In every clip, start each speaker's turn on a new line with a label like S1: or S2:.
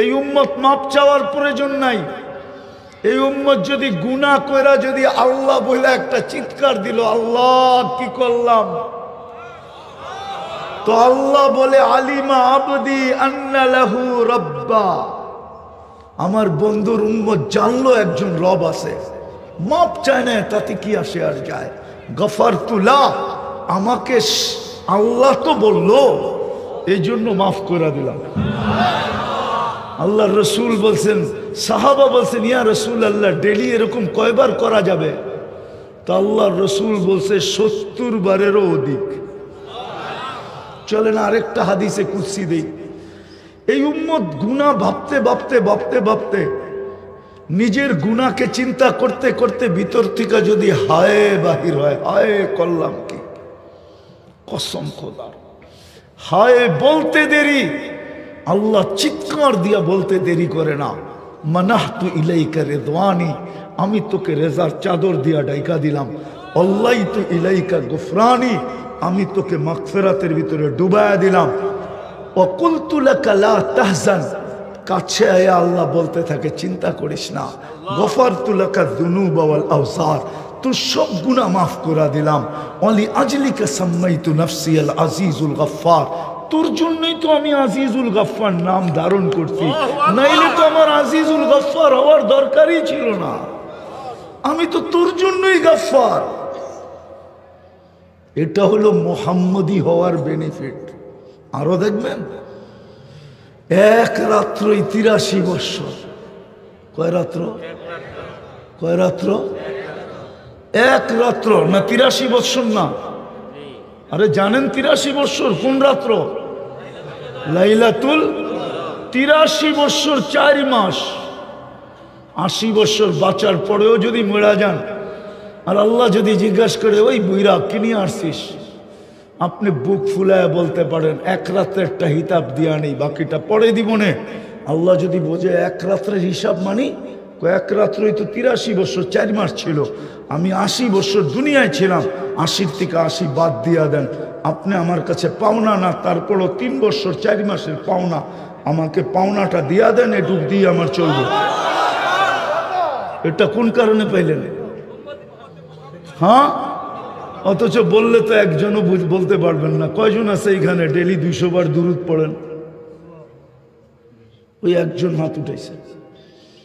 S1: এই উম্মত মাপ চাওয়ার প্রয়োজন নাই। এই উম্মত যদি গুনাহ কইরা যদি আল্লাহ বলে একটা চিৎকার দিল, আল্লাহ, কি করলাম? তো আল্লাহ বলে, আলিমা আবদি আন্না লাহু রব্বা। আমার বন্ধুর উম্মত জানলো একজন রব আছে। মাপ চায় না, তাতে কি আসে আর যায়। গফার তুলা আমাকে আল্লাহ তো বলল এই জন্য মাফ করে দিলাম। আল্লাহ রসুল বলছেন, সাহাবা বলছেন, ইয়া রসুল আল্লাহ ডেলি এরকম কয়বার করা যাবে? তো আল্লাহ রসুল বলছে, সত্তর বারেরও অধিক। চলেন আরেকটা হাদিসে কুৎসি দেই। এই উম্মত গুণা ভাবতে ভাবতে ভাবতে ভাবতে নিজের গুণাকে চিন্তা করতে করতে ভিতর থেকে যদি হায় বাহির হয়, হায় করলাম কি কসম খোদার। হায় বলতে দেরি আল্লাহ চিৎকার দিয়া বলতে দেরি করে না। মানাহ তু ইলাইকা রেদওয়ানি, আমি তোকে রেজার চাদর দিয়া ডাইকা দিলাম। অল্লাই তু ইলাইকা গুফরানি, আমি তোকে মাগফিরাতের ভিতরে ডুবায়া দিলাম। অকুলতুলাকা লা তাহজান, কাছে আয় আল্লাহ বলতে থাকে, চিন্তা করিস না। গফার তুলাকা দুনু বাওয়াল আওসার, তোর সব গুণা মাফ করা দিলাম। অলি আজলিকা সাম্মাই তু নফসি আল আজিজুল গফার তোর জন্যই তো আমি আজিজুল গফার নাম ধারণ করছি। নাইলে তো আমার আজিজুল গফার হওয়ার দরকারই ছিল না। আমি তো তোর জন্যই গফার এটা হলো মোহাম্মদী হওয়ার বেনিফিট আরও দেখবেন? এক রাত্রই তিরাশি বৎসর। কয় রাত্র? কয় রাত্র? এক রাত্র। না তিরাশি বৎসর না। আরে জানেন তিরাশি বৎসর কোন রাত্র? লাইলাতুল তিরাশি বৎসর চার মাস, আশি বৎসর বাঁচার পরেও যদি মরা যান, আর আল্লাহ যদি জিজ্ঞাসা করে, ওই বুইরা, কি নিয়ে আসছিস? আপনি বুক ফুলায় বলতে পারেন, এক রাত্রে একটা হিতাব দিয়া নেই, বাকিটা পরে দিব নে। আল্লাহ যদি বোঝে, এক রাত্রের হিসাব মানি কয়েক রাত্রই তো তিরাশি বছর, চার মাস ছিল। আমি আশি বছর দুনিয়ায় ছিলাম, আশির থেকে আশি বাদ দিয়া দেন। আপনি আমার কাছে পাওনা না তারপরও তিন বছর, চার মাসের পাওনা, আমাকে পাওনাটা দিয়া দেন এটুক দিয়ে আমার চলবে। এটা কোন কারণে পাইলেন? হ্যাঁ? অথচ বললে তো একজনও বলতে পারবেন না। কয়জন আছে এইখানে? ডেলি দুইশো বার দূরত পড়েন। ওই একজন হাত উঠেছে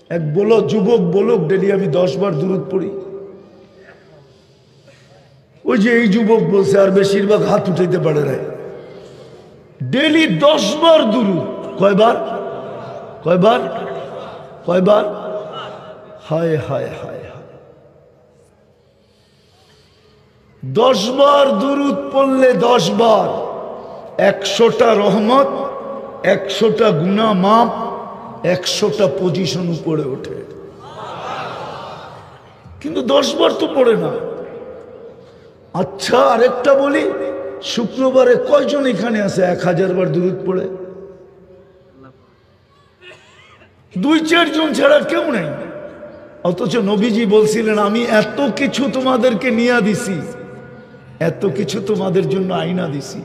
S1: এক বলো যুবক, বলুক ডেলি আমি দশ বার দূরত পড়ি। ওই যে এই যুবক বলছে, আর বেশিরভাগ হাত উঠাইতে পারে না ডেলি দশ বার দূরত কয়বার? কয়বার? কয়বার? হায় হায় হায় হায়। দশ বার দুরুদ পড়লে দশ বার। একশোটা রহমত, একশোটা গুণা মাপ একশোটা পজিশন উপরে ওঠে। কিন্তু দশ বার তো পড়ে না। আচ্ছা আরেকটা বলি, শুক্রবারে কয়জন এখানে আছে? এক হাজার বার দূরত পড়ে। দুই, চারজন ছাড়া কেউ নেই। অথচ নবীজি বলছিলেন, আমি এত কিছু তোমাদেরকে নিয়ে দিছি। এত কিছু তোমাদের জন্য আইনা দিছি।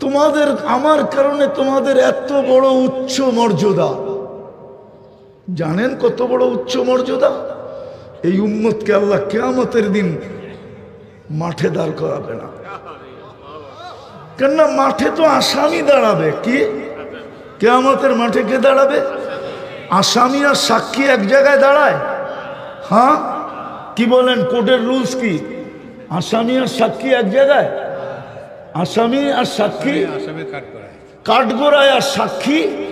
S1: তোমাদের, আমার কারণে তোমাদের এত বড় উচ্চ মর্যাদা। জানেন কত বড় উচ্চ মর্যাদা? এই উম্মতকে আল্লাহ কেয়ামতের দিন মাঠে দাঁড় করাবে না। কেননা মাঠে তো আসামি দাঁড়াবে। কি? কেয়ামতের মাঠে কে দাঁড়াবে? আসামি আর সাক্ষী এক জায়গায় দাঁড়ায়। হ্যাঁ? কি বলেন কোর্টের রুলস কি? আসামি আর সাক্ষী এক জায়গায়? আসামি আর সাক্ষী? কাঠগোড়ায় আর সাক্ষী?